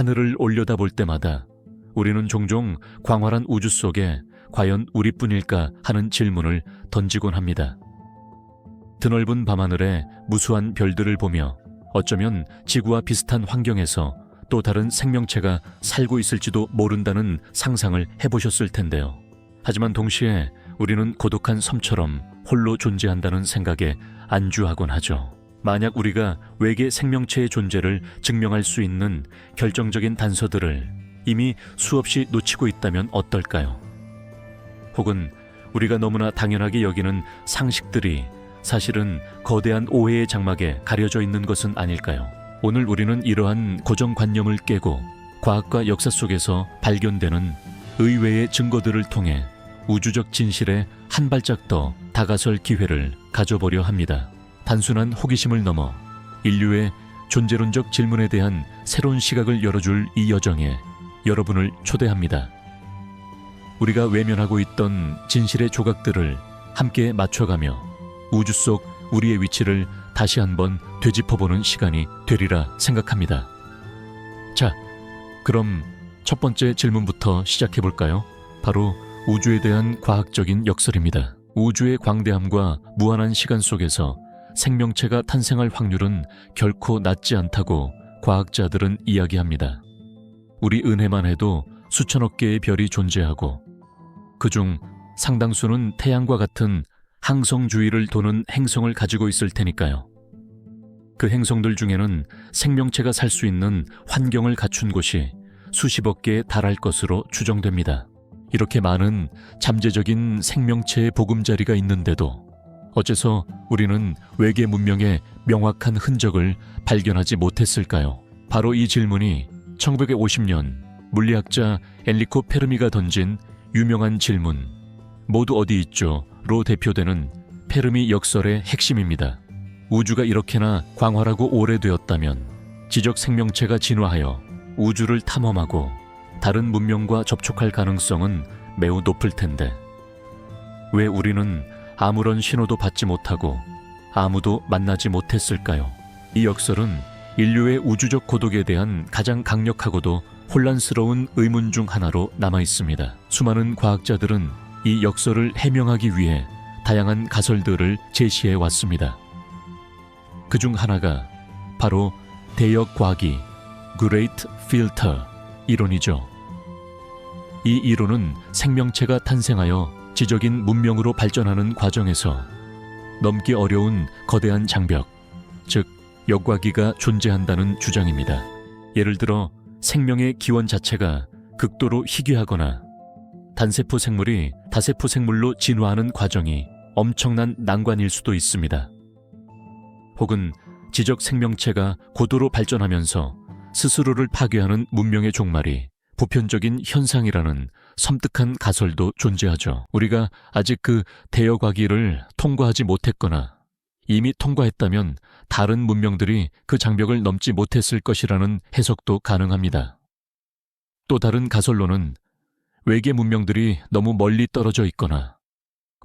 하늘을 올려다볼 때마다 우리는 종종 광활한 우주 속에 과연 우리뿐일까 하는 질문을 던지곤 합니다. 드넓은 밤하늘에 무수한 별들을 보며 어쩌면 지구와 비슷한 환경에서 또 다른 생명체가 살고 있을지도 모른다는 상상을 해보셨을 텐데요. 하지만 동시에 우리는 고독한 섬처럼 홀로 존재한다는 생각에 안주하곤 하죠. 만약 우리가 외계 생명체의 존재를 증명할 수 있는 결정적인 단서들을 이미 수없이 놓치고 있다면 어떨까요? 혹은 우리가 너무나 당연하게 여기는 상식들이 사실은 거대한 오해의 장막에 가려져 있는 것은 아닐까요? 오늘 우리는 이러한 고정관념을 깨고 과학과 역사 속에서 발견되는 의외의 증거들을 통해 우주적 진실에 한 발짝 더 다가설 기회를 가져보려 합니다. 단순한 호기심을 넘어 인류의 존재론적 질문에 대한 새로운 시각을 열어줄 이 여정에 여러분을 초대합니다. 우리가 외면하고 있던 진실의 조각들을 함께 맞춰가며 우주 속 우리의 위치를 다시 한번 되짚어보는 시간이 되리라 생각합니다. 자, 그럼 첫 번째 질문부터 시작해 볼까요? 바로 우주에 대한 과학적인 역설입니다. 우주의 광대함과 무한한 시간 속에서 생명체가 탄생할 확률은 결코 낮지 않다고 과학자들은 이야기합니다. 우리 은혜만 해도 수천억 개의 별이 존재하고 그중 상당수는 태양과 같은 항성 주위를 도는 행성을 가지고 있을 테니까요. 그 행성들 중에는 생명체가 살 수 있는 환경을 갖춘 곳이 수십억 개에 달할 것으로 추정됩니다. 이렇게 많은 잠재적인 생명체의 보금자리가 있는데도 어째서 우리는 외계 문명의 명확한 흔적을 발견하지 못했을까요? 바로 이 질문이 1950년 물리학자 엔리코 페르미가 던진 유명한 질문 모두 어디 있죠? 로 대표되는 페르미 역설의 핵심입니다. 우주가 이렇게나 광활하고 오래되었다면 지적 생명체가 진화하여 우주를 탐험하고 다른 문명과 접촉할 가능성은 매우 높을 텐데 왜 우리는 아무런 신호도 받지 못하고 아무도 만나지 못했을까요? 이 역설은 인류의 우주적 고독에 대한 가장 강력하고도 혼란스러운 의문 중 하나로 남아 있습니다. 수많은 과학자들은 이 역설을 해명하기 위해 다양한 가설들을 제시해 왔습니다. 그 중 하나가 바로 대역 과기 (Great Filter) 이론이죠. 이 이론은 생명체가 탄생하여 지적인 문명으로 발전하는 과정에서 넘기 어려운 거대한 장벽, 즉 역과기가 존재한다는 주장입니다. 예를 들어 생명의 기원 자체가 극도로 희귀하거나 단세포 생물이 다세포 생물로 진화하는 과정이 엄청난 난관일 수도 있습니다. 혹은 지적 생명체가 고도로 발전하면서 스스로를 파괴하는 문명의 종말이 보편적인 현상이라는 섬뜩한 가설도 존재하죠. 우리가 아직 그 대여과기를 통과하지 못했거나 이미 통과했다면 다른 문명들이 그 장벽을 넘지 못했을 것이라는 해석도 가능합니다. 또 다른 가설로는 외계 문명들이 너무 멀리 떨어져 있거나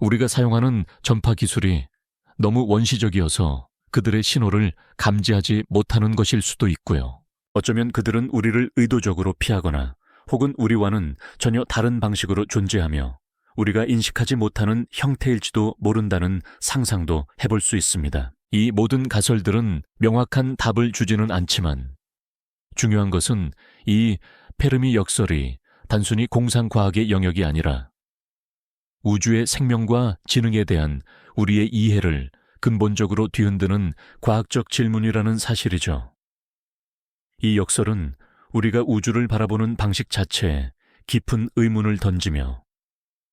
우리가 사용하는 전파 기술이 너무 원시적이어서 그들의 신호를 감지하지 못하는 것일 수도 있고요. 어쩌면 그들은 우리를 의도적으로 피하거나 혹은 우리와는 전혀 다른 방식으로 존재하며 우리가 인식하지 못하는 형태일지도 모른다는 상상도 해볼 수 있습니다. 이 모든 가설들은 명확한 답을 주지는 않지만 중요한 것은 이 페르미 역설이 단순히 공상과학의 영역이 아니라 우주의 생명과 지능에 대한 우리의 이해를 근본적으로 뒤흔드는 과학적 질문이라는 사실이죠. 이 역설은 우리가 우주를 바라보는 방식 자체에 깊은 의문을 던지며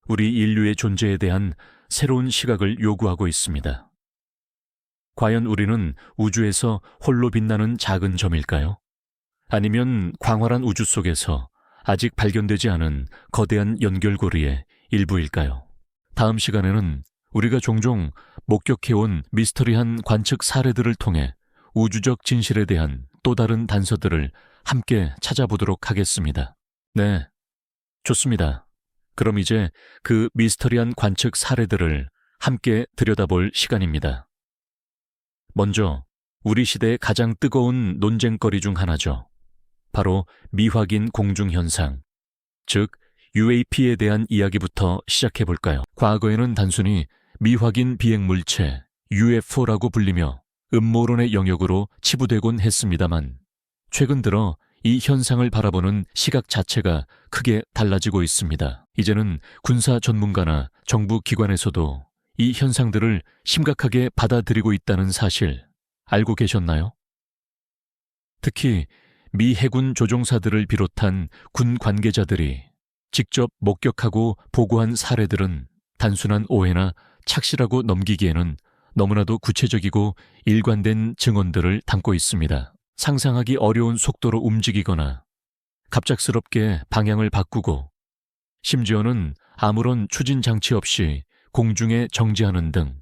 우리 인류의 존재에 대한 새로운 시각을 요구하고 있습니다. 과연 우리는 우주에서 홀로 빛나는 작은 점일까요? 아니면 광활한 우주 속에서 아직 발견되지 않은 거대한 연결고리의 일부일까요? 다음 시간에는 우리가 종종 목격해온 미스터리한 관측 사례들을 통해 우주적 진실에 대한 또 다른 단서들을 함께 찾아보도록 하겠습니다. 네, 좋습니다. 그럼 이제 그 미스터리한 관측 사례들을 함께 들여다볼 시간입니다. 먼저 우리 시대의 가장 뜨거운 논쟁거리 중 하나죠. 바로 미확인 공중현상, 즉 UAP에 대한 이야기부터 시작해 볼까요? 과거에는 단순히 미확인 비행 물체 UFO라고 불리며 음모론의 영역으로 치부되곤 했습니다만 최근 들어 이 현상을 바라보는 시각 자체가 크게 달라지고 있습니다. 이제는 군사 전문가나 정부 기관에서도 이 현상들을 심각하게 받아들이고 있다는 사실 알고 계셨나요? 특히 미 해군 조종사들을 비롯한 군 관계자들이 직접 목격하고 보고한 사례들은 단순한 오해나 착시라고 넘기기에는 너무나도 구체적이고 일관된 증언들을 담고 있습니다. 상상하기 어려운 속도로 움직이거나 갑작스럽게 방향을 바꾸고 심지어는 아무런 추진 장치 없이 공중에 정지하는 등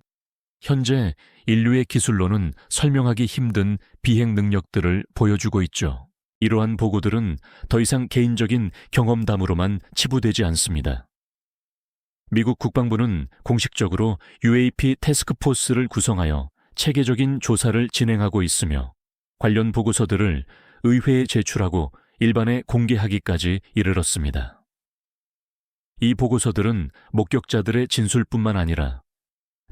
현재 인류의 기술로는 설명하기 힘든 비행 능력들을 보여주고 있죠. 이러한 보고들은 더 이상 개인적인 경험담으로만 치부되지 않습니다. 미국 국방부는 공식적으로 UAP 태스크포스를 구성하여 체계적인 조사를 진행하고 있으며 관련 보고서들을 의회에 제출하고 일반에 공개하기까지 이르렀습니다. 이 보고서들은 목격자들의 진술뿐만 아니라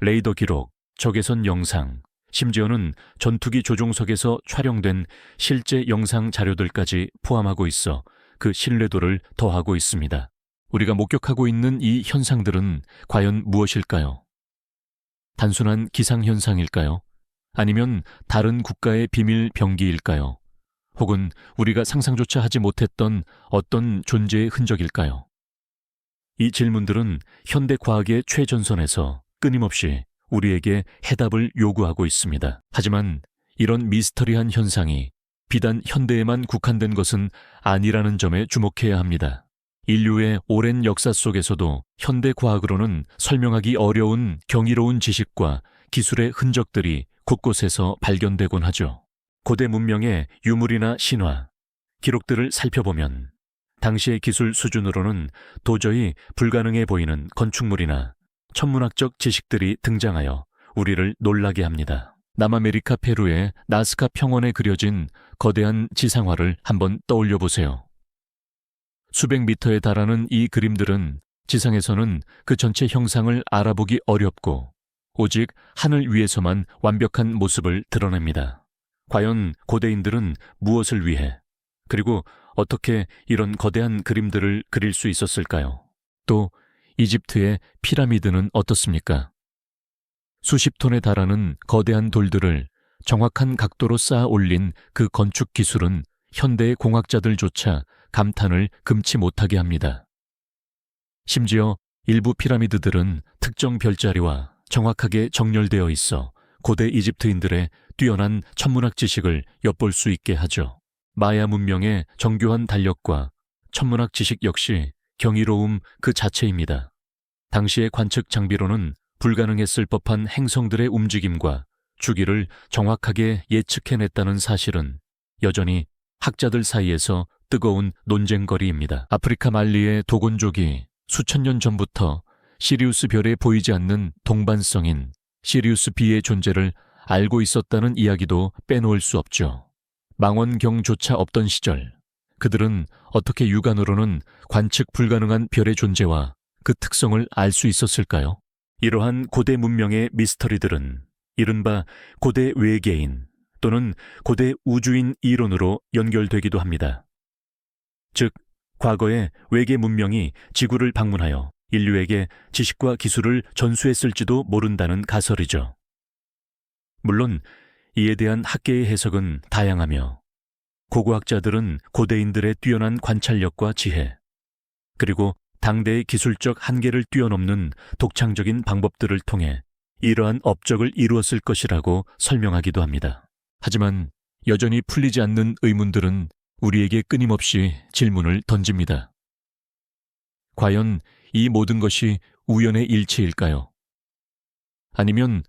레이더 기록, 적외선 영상, 심지어는 전투기 조종석에서 촬영된 실제 영상 자료들까지 포함하고 있어 그 신뢰도를 더하고 있습니다. 우리가 목격하고 있는 이 현상들은 과연 무엇일까요? 단순한 기상현상일까요? 아니면 다른 국가의 비밀 병기일까요? 혹은 우리가 상상조차 하지 못했던 어떤 존재의 흔적일까요? 이 질문들은 현대 과학의 최전선에서 끊임없이 우리에게 해답을 요구하고 있습니다. 하지만 이런 미스터리한 현상이 비단 현대에만 국한된 것은 아니라는 점에 주목해야 합니다. 인류의 오랜 역사 속에서도 현대 과학으로는 설명하기 어려운 경이로운 지식과 기술의 흔적들이 곳곳에서 발견되곤 하죠. 고대 문명의 유물이나 신화, 기록들을 살펴보면 당시의 기술 수준으로는 도저히 불가능해 보이는 건축물이나 천문학적 지식들이 등장하여 우리를 놀라게 합니다. 남아메리카 페루의 나스카 평원에 그려진 거대한 지상화를 한번 떠올려 보세요. 수백 미터에 달하는 이 그림들은 지상에서는 그 전체 형상을 알아보기 어렵고 오직 하늘 위에서만 완벽한 모습을 드러냅니다. 과연 고대인들은 무엇을 위해 그리고 어떻게 이런 거대한 그림들을 그릴 수 있었을까요? 또 이집트의 피라미드는 어떻습니까? 수십 톤에 달하는 거대한 돌들을 정확한 각도로 쌓아 올린 그 건축 기술은 현대의 공학자들조차 감탄을 금치 못하게 합니다. 심지어 일부 피라미드들은 특정 별자리와 정확하게 정렬되어 있어 고대 이집트인들의 뛰어난 천문학 지식을 엿볼 수 있게 하죠. 마야 문명의 정교한 달력과 천문학 지식 역시 경이로움 그 자체입니다. 당시의 관측 장비로는 불가능했을 법한 행성들의 움직임과 주기를 정확하게 예측해냈다는 사실은 여전히 학자들 사이에서 뜨거운 논쟁거리입니다. 아프리카 말리의 도곤족이 수천 년 전부터 시리우스 별에 보이지 않는 동반성인 시리우스 B의 존재를 알고 있었다는 이야기도 빼놓을 수 없죠. 망원경조차 없던 시절, 그들은 어떻게 육안으로는 관측 불가능한 별의 존재와 그 특성을 알 수 있었을까요? 이러한 고대 문명의 미스터리들은 이른바 고대 외계인 또는 고대 우주인 이론으로 연결되기도 합니다. 즉, 과거에 외계 문명이 지구를 방문하여 인류에게 지식과 기술을 전수했을지도 모른다는 가설이죠. 물론 이에 대한 학계의 해석은 다양하며 고고학자들은 고대인들의 뛰어난 관찰력과 지혜, 그리고 당대의 기술적 한계를 뛰어넘는 독창적인 방법들을 통해 이러한 업적을 이루었을 것이라고 설명하기도 합니다. 하지만 여전히 풀리지 않는 의문들은 우리에게 끊임없이 질문을 던집니다. 과연 이 모든 것이 우연의 일치일까요? 아니면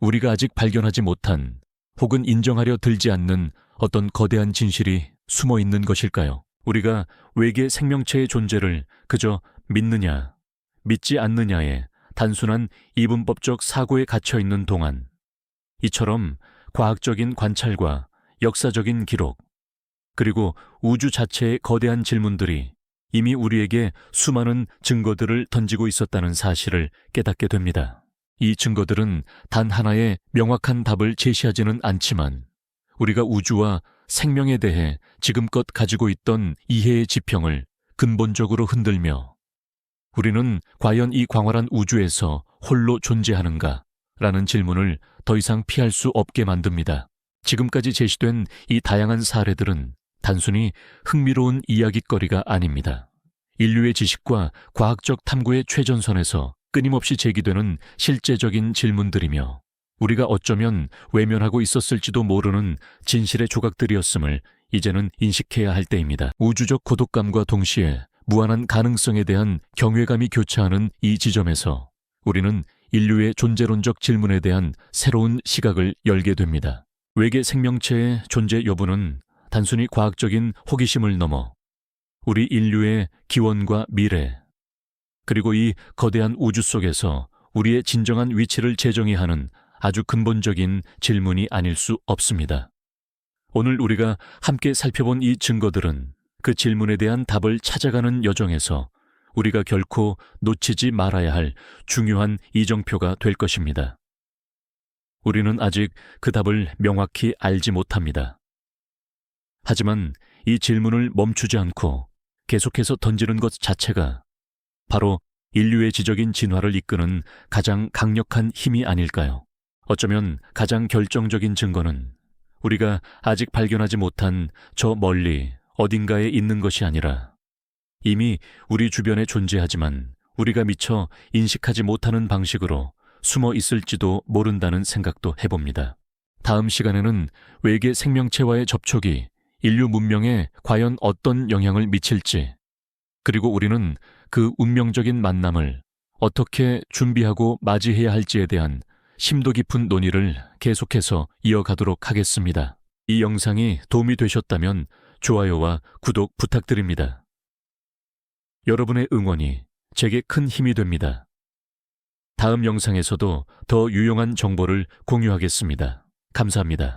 우리가 아직 발견하지 못한 혹은 인정하려 들지 않는 어떤 거대한 진실이 숨어 있는 것일까요? 우리가 외계 생명체의 존재를 그저 믿느냐, 믿지 않느냐의 단순한 이분법적 사고에 갇혀 있는 동안 이처럼 과학적인 관찰과 역사적인 기록, 그리고 우주 자체의 거대한 질문들이 이미 우리에게 수많은 증거들을 던지고 있었다는 사실을 깨닫게 됩니다. 이 증거들은 단 하나의 명확한 답을 제시하지는 않지만 우리가 우주와 생명에 대해 지금껏 가지고 있던 이해의 지평을 근본적으로 흔들며 우리는 과연 이 광활한 우주에서 홀로 존재하는가? 라는 질문을 더 이상 피할 수 없게 만듭니다. 지금까지 제시된 이 다양한 사례들은 단순히 흥미로운 이야기거리가 아닙니다. 인류의 지식과 과학적 탐구의 최전선에서 끊임없이 제기되는 실제적인 질문들이며 우리가 어쩌면 외면하고 있었을지도 모르는 진실의 조각들이었음을 이제는 인식해야 할 때입니다. 우주적 고독감과 동시에 무한한 가능성에 대한 경외감이 교차하는 이 지점에서 우리는 인류의 존재론적 질문에 대한 새로운 시각을 열게 됩니다. 외계 생명체의 존재 여부는 단순히 과학적인 호기심을 넘어 우리 인류의 기원과 미래, 그리고 이 거대한 우주 속에서 우리의 진정한 위치를 재정의하는 아주 근본적인 질문이 아닐 수 없습니다. 오늘 우리가 함께 살펴본 이 증거들은 그 질문에 대한 답을 찾아가는 여정에서 우리가 결코 놓치지 말아야 할 중요한 이정표가 될 것입니다. 우리는 아직 그 답을 명확히 알지 못합니다. 하지만 이 질문을 멈추지 않고 계속해서 던지는 것 자체가 바로 인류의 지적인 진화를 이끄는 가장 강력한 힘이 아닐까요? 어쩌면 가장 결정적인 증거는 우리가 아직 발견하지 못한 저 멀리 어딘가에 있는 것이 아니라 이미 우리 주변에 존재하지만 우리가 미처 인식하지 못하는 방식으로 숨어 있을지도 모른다는 생각도 해봅니다. 다음 시간에는 외계 생명체와의 접촉이 인류 문명에 과연 어떤 영향을 미칠지, 그리고 우리는 그 운명적인 만남을 어떻게 준비하고 맞이해야 할지에 대한 심도 깊은 논의를 계속해서 이어가도록 하겠습니다. 이 영상이 도움이 되셨다면 좋아요와 구독 부탁드립니다. 여러분의 응원이 제게 큰 힘이 됩니다. 다음 영상에서도 더 유용한 정보를 공유하겠습니다. 감사합니다.